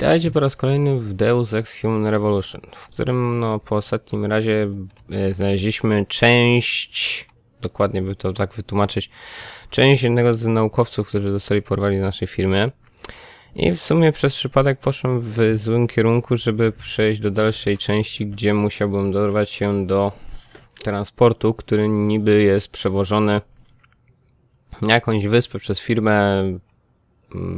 Witajcie po raz kolejny w Deus Ex Human Revolution, w którym no, po ostatnim razie e, znaleźliśmy część, dokładnie by to tak wytłumaczyć, część jednego z naukowców, którzy zostali porwani z naszej firmy. I w sumie przez przypadek poszłem w złym kierunku, żeby przejść do dalszej części, gdzie musiałbym dorwać się do transportu, który niby jest przewożony na jakąś wyspę przez firmę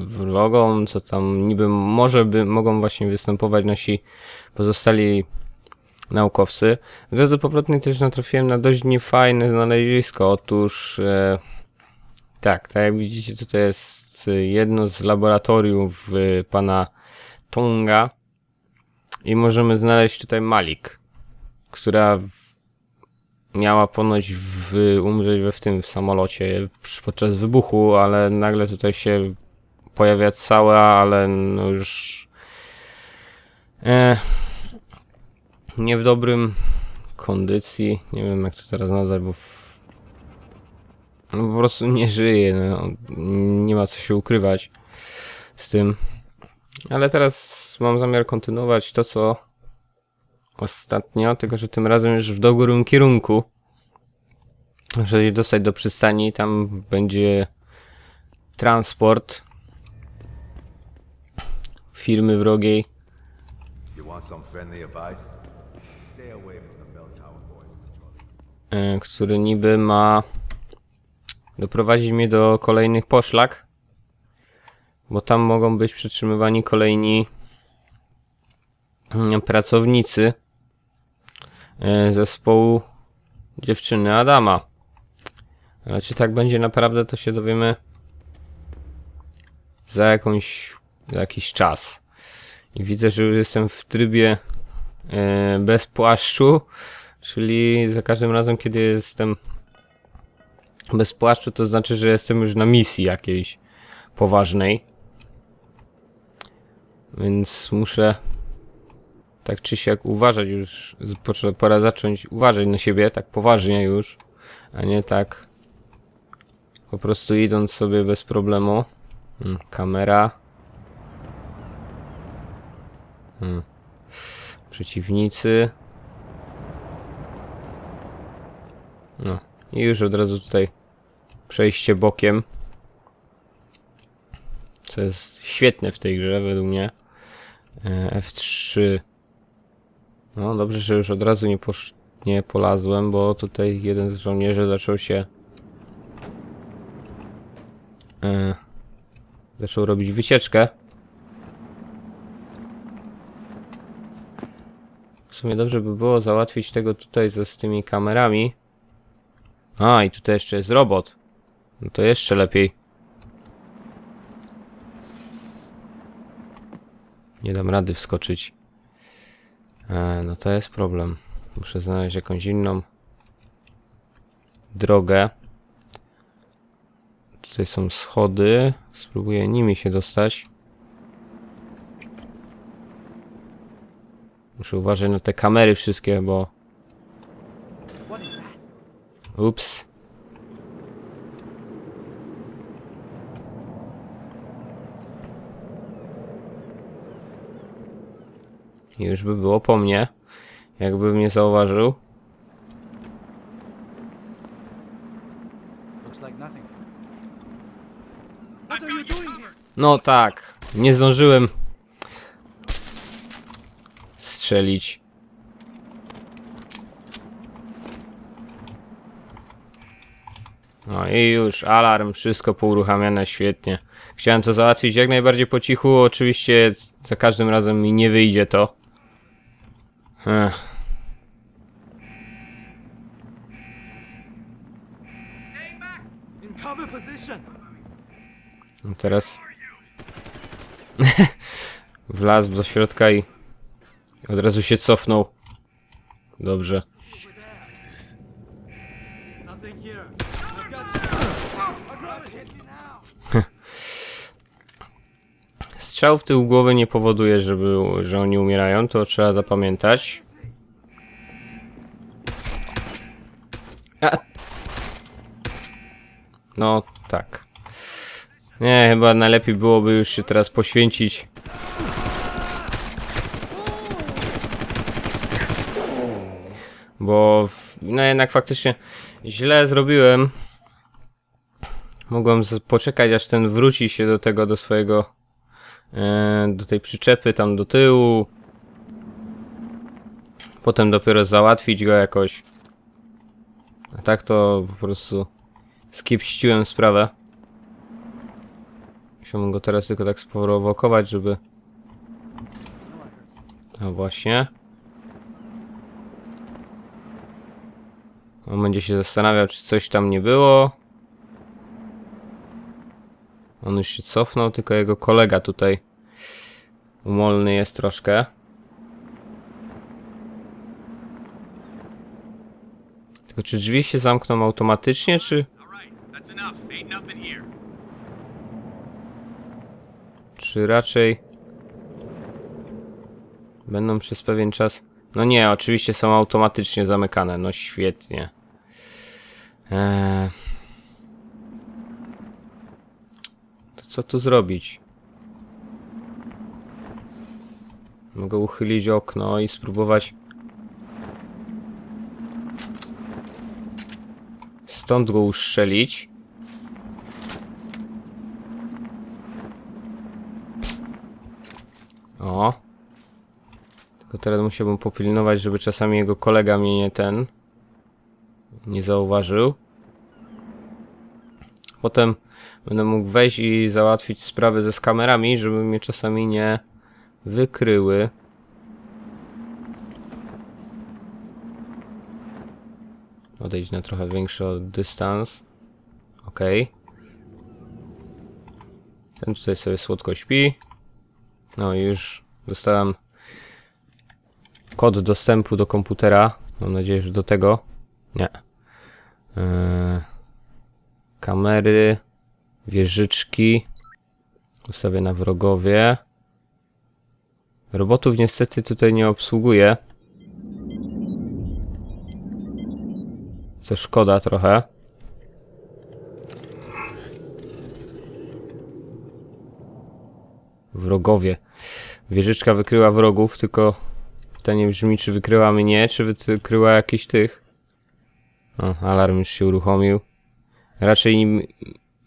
wrogą, co tam niby może by mogą właśnie występować nasi pozostali naukowcy. W drodze powrotnej też natrafiłem na dość niefajne znalezisko. Otóż e, tak, tak jak widzicie tutaj jest jedno z laboratoriów e, pana Tunga i możemy znaleźć tutaj Malik, która w, miała ponoć w, umrzeć we w tym w samolocie podczas wybuchu, ale nagle tutaj się pojawia cała, ale no już e, nie w dobrym kondycji. Nie wiem jak to teraz nazwać, bo w, no po prostu nie żyje. No, nie ma co się ukrywać z tym. Ale teraz mam zamiar kontynuować to, co ostatnio, tylko że tym razem już w dobrym kierunku. Jeżeli dostać do przystani, tam będzie transport boys. e, który niby ma doprowadzić mnie do kolejnych poszlak, bo tam mogą być przytrzymywani kolejni mm, pracownicy e, zespołu dziewczyny Adama. Ale czy tak będzie naprawdę, to się dowiemy za jakąś, jakiś czas. I widzę, że już jestem w trybie e, bez płaszczu, czyli za każdym razem, kiedy jestem bez płaszczu, to znaczy, że jestem już na misji jakiejś poważnej. Więc muszę tak czy siak uważać już, pora zacząć uważać na siebie, tak poważnie już, a nie tak po prostu idąc sobie bez problemu. Hmm, kamera. Hmm. Przeciwnicy. No. I już od razu tutaj przejście bokiem. Co jest świetne w tej grze według mnie. E, F3. No dobrze, że już od razu nie, posz... nie polazłem, bo tutaj jeden z żołnierzy zaczął się e, zaczął robić wycieczkę. Sumie dobrze by było załatwić tego tutaj ze z tymi kamerami. A, i tutaj jeszcze jest robot. No to jeszcze lepiej. Nie dam rady wskoczyć. E, no to jest problem. Muszę znaleźć jakąś inną drogę. Tutaj są schody. Spróbuję nimi się dostać. Muszę uważać na te kamery wszystkie, bo... Ups. I Już by było po mnie, jakby mnie zauważył. No tak, nie zdążyłem strzelić. No i już, alarm, wszystko pouruchamiane, świetnie. Chciałem to załatwić jak najbardziej po cichu, oczywiście za każdym razem mi nie wyjdzie to. Ech. No teraz wlazł do środka i od razu się cofnął. Dobrze. Strzał w tył głowy nie powoduje, żeby, że oni umierają, to trzeba zapamiętać. A. No, tak. Nie, chyba najlepiej byłoby już się teraz poświęcić Bo no jednak faktycznie źle zrobiłem. Mogłem poczekać aż ten wróci się do tego, do swojego e, do tej przyczepy tam do tyłu. Potem dopiero załatwić go jakoś. A tak to po prostu skiepściłem sprawę. Musiałbym go teraz tylko tak sprowokować, żeby... No właśnie. On będzie się zastanawiał, czy coś tam nie było. On już się cofnął, tylko jego kolega tutaj umolny jest troszkę. Tylko czy drzwi się zamkną automatycznie, czy... Czy raczej będą przez pewien czas. No nie, oczywiście są automatycznie zamykane. No świetnie. Eee... To co tu zrobić? Mogę uchylić okno i spróbować. Stąd go uszczelić. O. Tylko teraz musiałbym popilnować, żeby czasami jego kolega mnie nie ten nie zauważył. Potem będę mógł wejść i załatwić sprawy ze z kamerami, żeby mnie czasami nie wykryły. Odejść na trochę większy dystans. Ok. Ten tutaj sobie słodko śpi. No już dostałem kod dostępu do komputera. Mam nadzieję, że do tego. Nie. Eee, kamery, wieżyczki. Ustawię na wrogowie. Robotów niestety tutaj nie obsługuję. Co szkoda trochę. Wrogowie. Wieżyczka wykryła wrogów, tylko pytanie brzmi, czy wykryła mnie, czy wykryła jakiś tych. O, alarm już się uruchomił. Raczej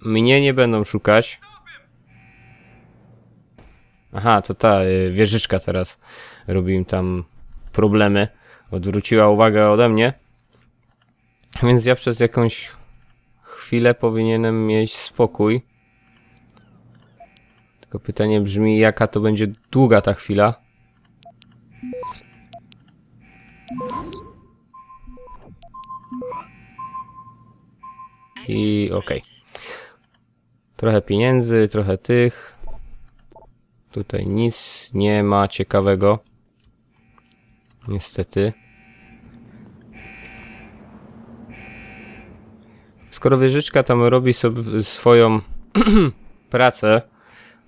mnie nie będą szukać. Aha, to ta y, wieżyczka teraz robi im tam problemy. Odwróciła uwagę ode mnie. Więc ja przez jakąś chwilę powinienem mieć spokój. Tylko pytanie brzmi, jaka to będzie długa ta chwila. I okej. Trochę pieniędzy, trochę tych. Tutaj nic nie ma ciekawego. Niestety. Skoro wieżyczka tam robi sobie swoją pracę,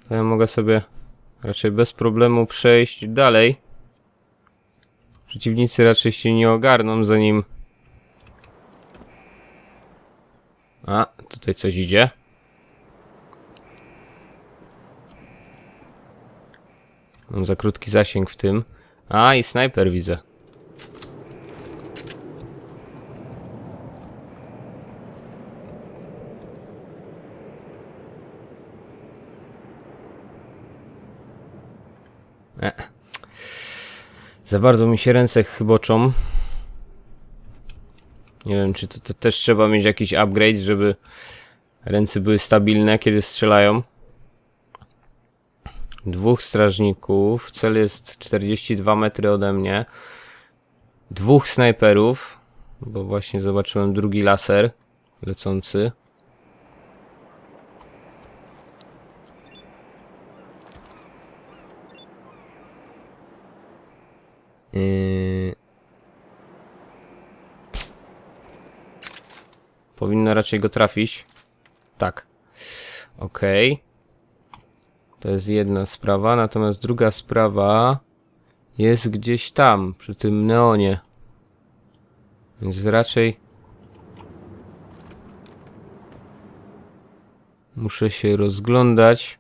to ja mogę sobie raczej bez problemu przejść dalej. Przeciwnicy raczej się nie ogarną, zanim... A, tutaj coś idzie. Mam za krótki zasięg w tym. A, i snajper widzę. E. Za bardzo mi się ręce chyboczą. Nie wiem, czy to, to też trzeba mieć jakiś upgrade, żeby ręce były stabilne, kiedy strzelają. Dwóch strażników. Cel jest 42 metry ode mnie. Dwóch snajperów, bo właśnie zobaczyłem drugi laser lecący. Yy... Powinno raczej go trafić. Tak. Okej. To jest jedna sprawa, natomiast druga sprawa jest gdzieś tam, przy tym neonie. Więc raczej muszę się rozglądać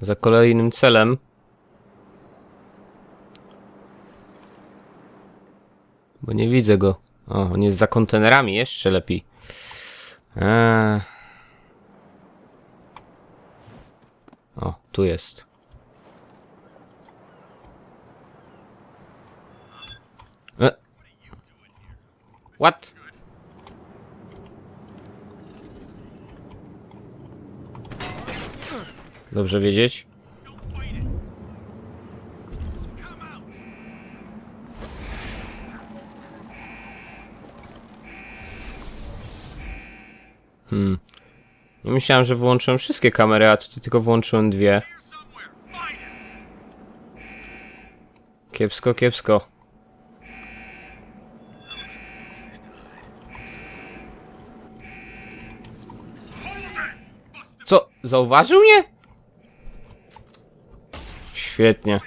za kolejnym celem. Bo nie widzę go. O, on jest za kontenerami, jeszcze lepiej. Eee. O, tu jest. E. What? Dobrze wiedzieć. Hmm. Nie myślałem, że wyłączyłem wszystkie kamery, a tutaj tylko włączyłem dwie. Kiepsko, kiepsko. Co? Zauważył mnie? Świetnie.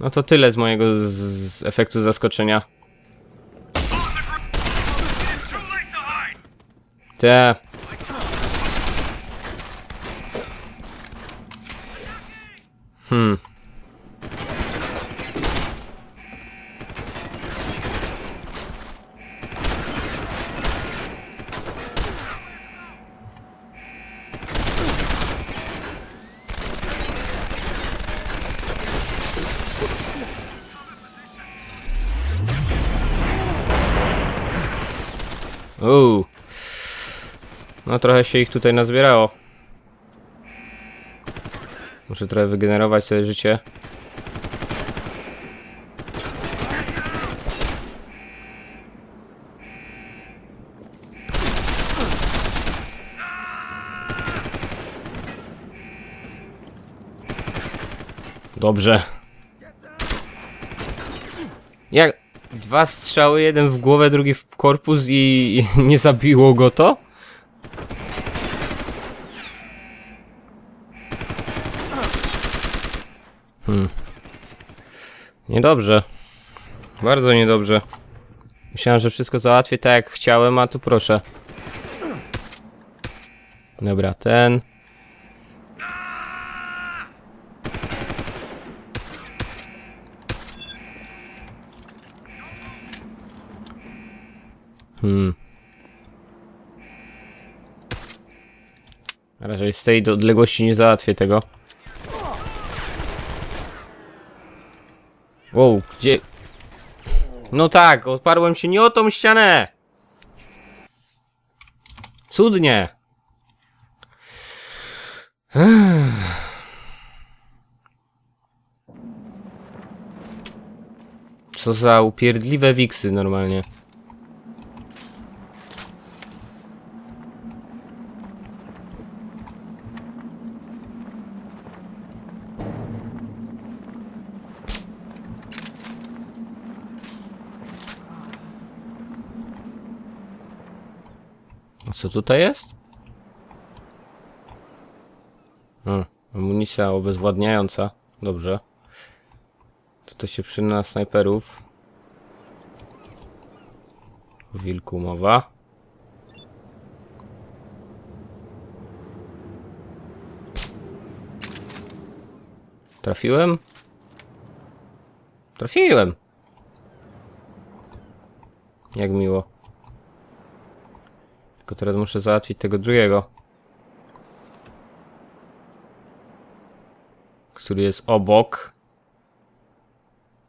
No to tyle z mojego z, efektu zaskoczenia. Te. Hmm. Uuu. No trochę się ich tutaj nazbierało. Muszę trochę wygenerować sobie życie. Dobrze. Jak dwa strzały, jeden w głowę, drugi w korpus i, i nie zabiło go to? Hmm. Niedobrze. Bardzo niedobrze. Myślałem, że wszystko załatwię tak jak chciałem, a tu proszę. Dobra, ten. Hmm. Raczej z tej odległości nie załatwię tego. Wow, gdzie... No tak, odparłem się nie o tą ścianę! Cudnie! Co za upierdliwe wiksy normalnie. Co tutaj jest? A, amunicja obezwładniająca. Dobrze. To to się przyda na snajperów. Wilku mowa. Trafiłem? Trafiłem! Jak miło. Tylko teraz muszę załatwić tego drugiego. Który jest obok.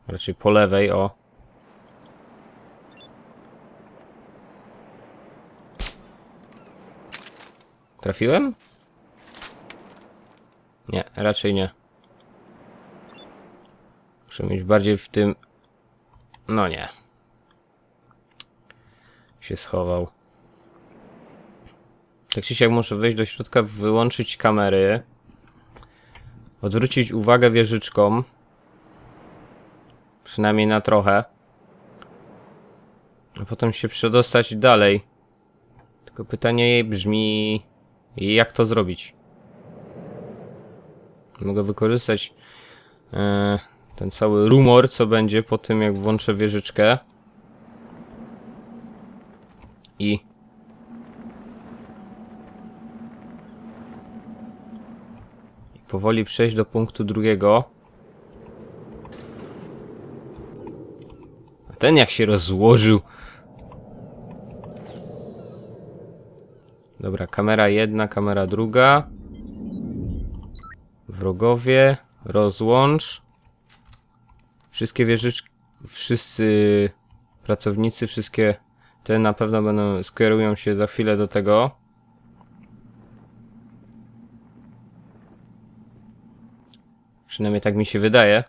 Raczej po lewej, o. Trafiłem? Nie, raczej nie. Muszę mieć bardziej w tym... No nie. Się schował. Tak czy siak muszę wejść do środka, wyłączyć kamery. Odwrócić uwagę wieżyczką. Przynajmniej na trochę. A potem się przedostać dalej. Tylko pytanie jej brzmi... Jak to zrobić? Mogę wykorzystać e, ten cały rumor, co będzie po tym, jak włączę wieżyczkę. I powoli przejść do punktu drugiego. ten jak się rozłożył. Dobra, kamera jedna, kamera druga. Wrogowie, rozłącz. Wszystkie wieżyczki, wszyscy pracownicy, wszystkie te na pewno będą, skierują się za chwilę do tego. Przynajmniej tak mi się wydaje.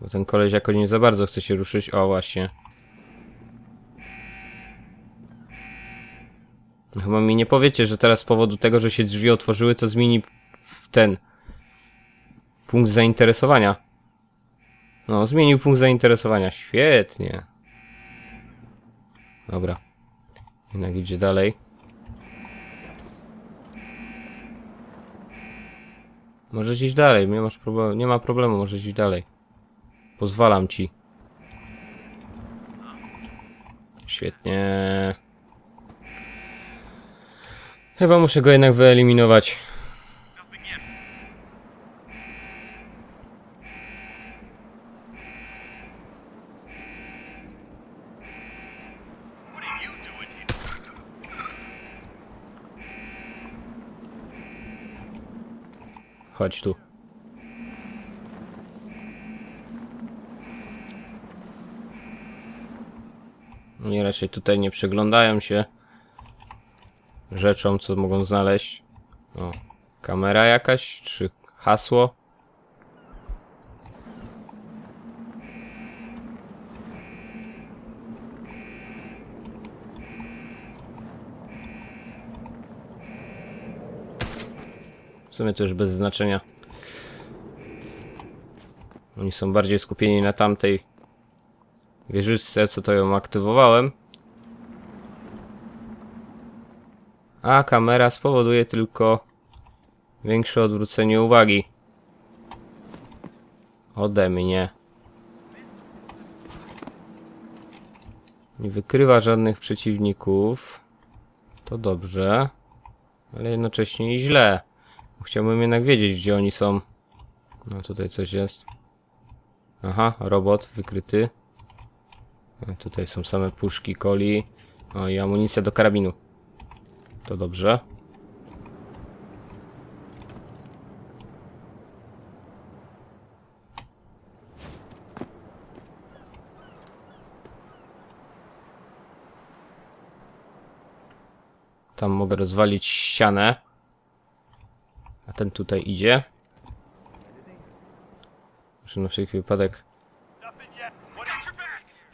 Bo ten koleś jako nie za bardzo chce się ruszyć. O, właśnie. Chyba mi nie powiecie, że teraz z powodu tego, że się drzwi otworzyły, to zmieni ten punkt zainteresowania. No, zmienił punkt zainteresowania. Świetnie. Dobra. Jednak idzie dalej. Możesz iść dalej, nie masz problemu, nie ma problemu, możesz iść dalej. Pozwalam ci. Świetnie. Chyba muszę go jednak wyeliminować. Chodź tu. Oni raczej tutaj nie przyglądają się rzeczom, co mogą znaleźć. O, kamera jakaś, czy hasło? W sumie to już bez znaczenia. Oni są bardziej skupieni na tamtej wieżyczce, co to ją aktywowałem. A kamera spowoduje tylko większe odwrócenie uwagi. Ode mnie. Nie wykrywa żadnych przeciwników. To dobrze. Ale jednocześnie i źle. Chciałbym jednak wiedzieć, gdzie oni są. No tutaj coś jest. Aha, robot wykryty. A tutaj są same puszki coli. O i amunicja do karabinu. To dobrze. Tam mogę rozwalić ścianę. A ten tutaj idzie. Muszę na wszelki wypadek.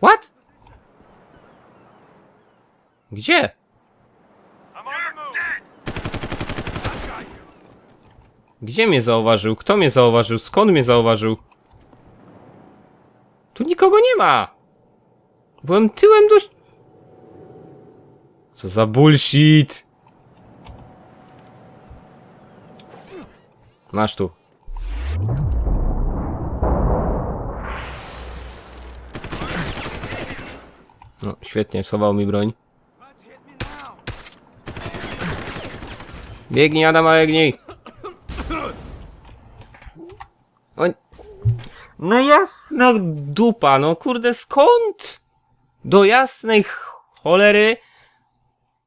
What? Gdzie? Gdzie mnie zauważył? Kto mnie zauważył? Skąd mnie zauważył? Tu nikogo nie ma! Byłem tyłem do... Co za bullshit! Masz tu. No, świetnie, schował mi broń. Biegnij, Adam, biegnij! O... No jasna dupa, no kurde, skąd? Do jasnej cholery...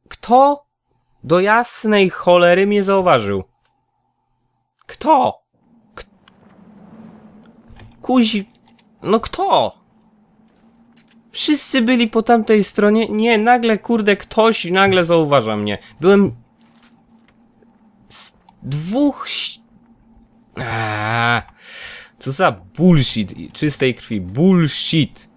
Kto do jasnej cholery mnie zauważył? Kto? K Kuzi... No kto? Wszyscy byli po tamtej stronie. Nie, nagle, kurde, ktoś nagle zauważa mnie. Byłem... Z dwóch... Aaaa, co za bullshit. Czystej krwi. Bullshit.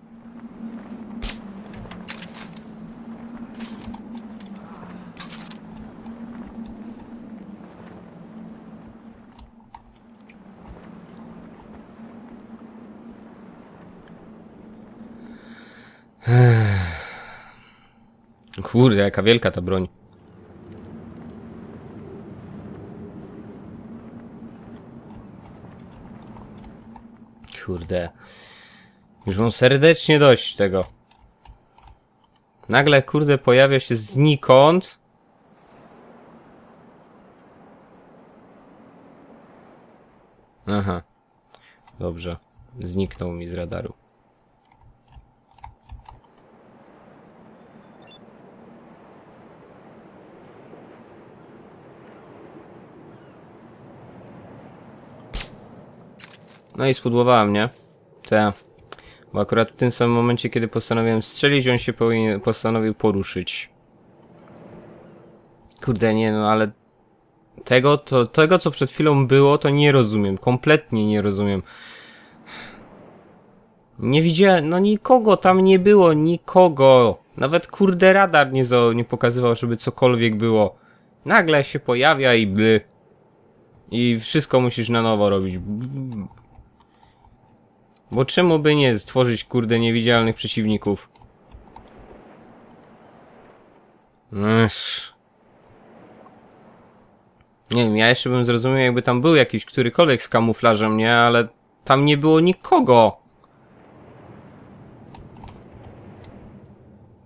Kurde, jaka wielka ta broń. Kurde. Już mam serdecznie dość tego. Nagle, kurde, pojawia się znikąd. Aha. Dobrze. Zniknął mi z radaru. No i spudłowała mnie. Te. Bo akurat w tym samym momencie, kiedy postanowiłem strzelić, on się postanowił poruszyć. Kurde, nie no, ale tego, to, tego, co przed chwilą było, to nie rozumiem. Kompletnie nie rozumiem. Nie widziałem, no nikogo tam nie było, nikogo. Nawet kurde radar nie, zo, nie pokazywał, żeby cokolwiek było. Nagle się pojawia i bly. I wszystko musisz na nowo robić. Bo czemu by nie stworzyć kurde niewidzialnych przeciwników? Ech. Nie wiem, ja jeszcze bym zrozumiał, jakby tam był jakiś którykolwiek z kamuflażem, nie? Ale tam nie było nikogo.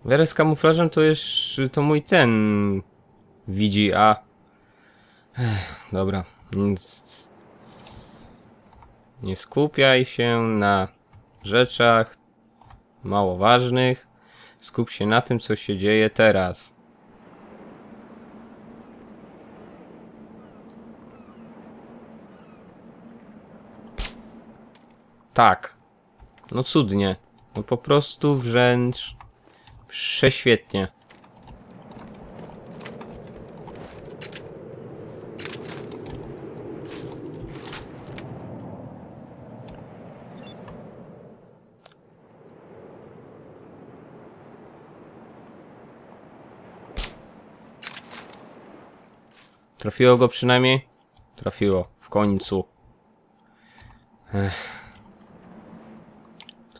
Wiarę z kamuflażem to już to mój ten widzi, a. Ech, dobra. Nie skupiaj się na rzeczach mało ważnych. Skup się na tym, co się dzieje teraz. Tak. No cudnie. No po prostu wręcz prześwietnie. Trafiło go przynajmniej? Trafiło. W końcu. Ech.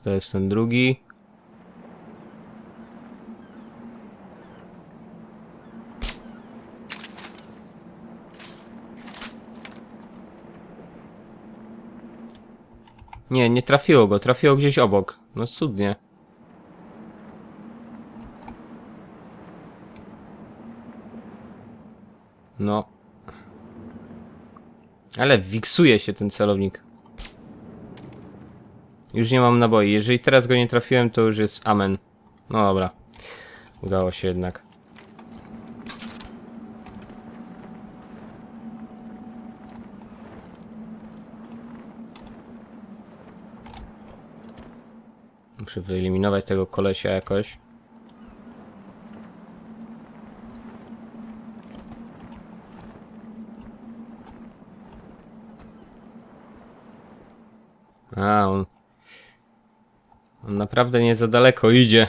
To jest ten drugi. Nie, nie trafiło go, trafiło gdzieś obok. No cudnie. No. Ale wiksuje się ten celownik. Już nie mam naboi. Jeżeli teraz go nie trafiłem, to już jest amen. No dobra. Udało się jednak. Muszę wyeliminować tego kolesia jakoś. A, on... On naprawdę nie za daleko idzie.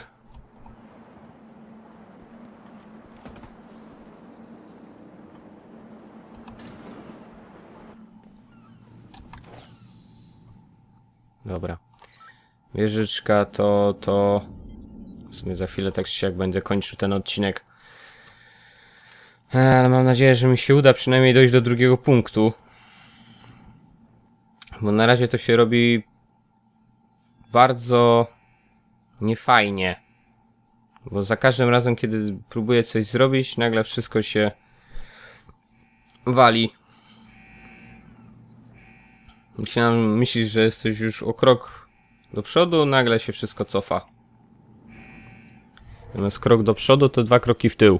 Dobra. Wieżyczka to, to... W sumie za chwilę tak czy siak będę kończył ten odcinek. E, Ale mam nadzieję, że mi się uda przynajmniej dojść do drugiego punktu. Bo na razie to się robi bardzo niefajnie. Bo za każdym razem, kiedy próbuję coś zrobić, nagle wszystko się wali. Myślałem, myślisz, że jesteś już o krok do przodu, nagle się wszystko cofa. Zamiast krok do przodu, to dwa kroki w tył.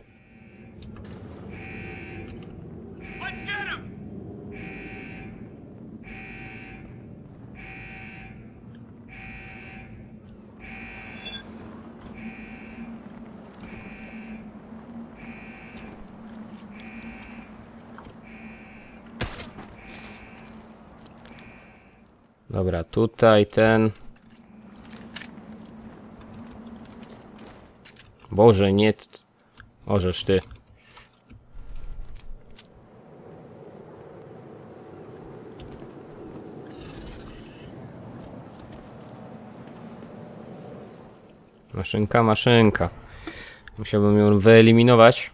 Tutaj ten. Boże, nie. Orzesz ty. Maszynka, maszynka. Musiałbym ją wyeliminować.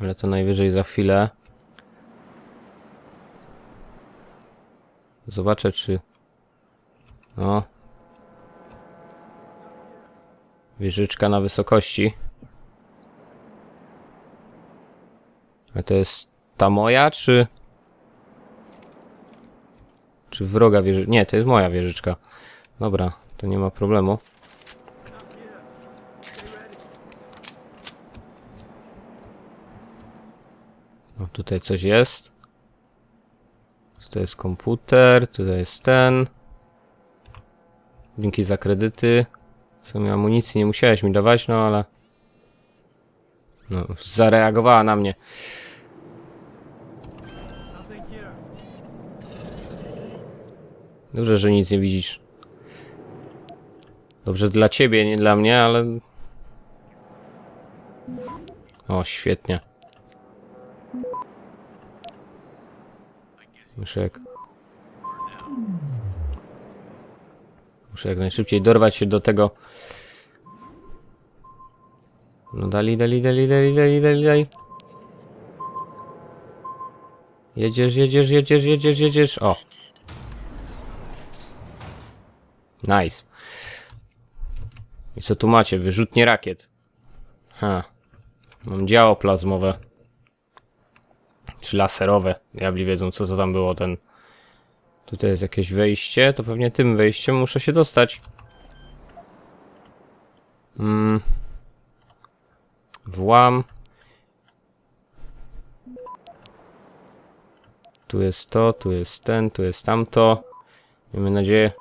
Ale to najwyżej za chwilę. Zobaczę czy... O. Wieżyczka na wysokości. A to jest ta moja, czy... Czy wroga wieżyczka? Nie, to jest moja wieżyczka. Dobra, to nie ma problemu. O, tutaj coś jest. Tutaj jest komputer, tutaj jest ten. Dzięki za kredyty. W sumie amunicji nie musiałeś mi dawać, no ale... No, zareagowała na mnie. Dobrze, że nic nie widzisz. Dobrze dla ciebie, nie dla mnie, ale... O, świetnie. Muszę jak... Muszę jak najszybciej dorwać się do tego... No dali, dali, dali, dali, dali, dali, dali. Jedziesz, jedziesz, jedziesz, jedziesz, jedziesz. O. Nice. I co tu macie? Wyrzutnie rakiet. Ha. Mam działo plazmowe. Czy laserowe. Diabli wiedzą, co to tam było. Ten. Tutaj jest jakieś wejście. To pewnie tym wejściem muszę się dostać. Mm. Włam. Tu jest to, tu jest ten, tu jest tamto. Miejmy nadzieję,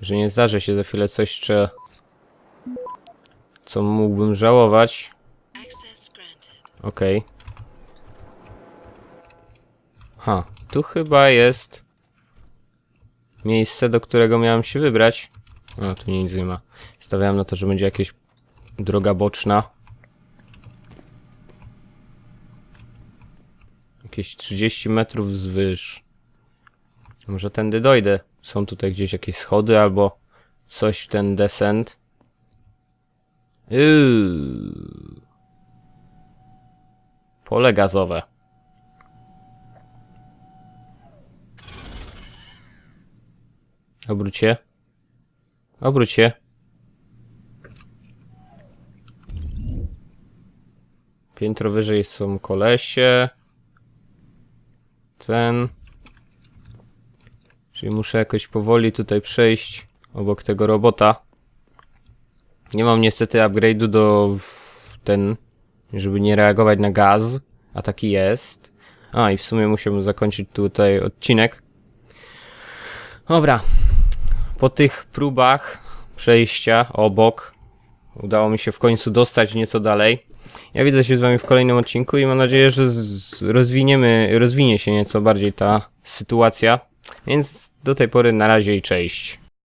że nie zdarzy się za chwilę coś, czy co mógłbym żałować. Access granted. Okej. Ha, tu chyba jest miejsce, do którego miałem się wybrać. O, tu nic nie ma. Stawiałem na to, że będzie jakieś droga boczna. Jakieś 30 metrów wzwyż. Może tędy dojdę. Są tutaj gdzieś jakieś schody albo coś w ten descent. Yy. Pole gazowe. Obróć się. Obróć się. Piętro wyżej są kolesie. Ten. Czyli muszę jakoś powoli tutaj przejść obok tego robota. Nie mam niestety upgrade'u do ten, żeby nie reagować na gaz, a taki jest. A i w sumie musimy zakończyć tutaj odcinek. Dobra. Po tych próbach przejścia obok udało mi się w końcu dostać nieco dalej. Ja widzę się z wami w kolejnym odcinku i mam nadzieję, że rozwiniemy, rozwinie się nieco bardziej ta sytuacja. Więc do tej pory na razie i cześć.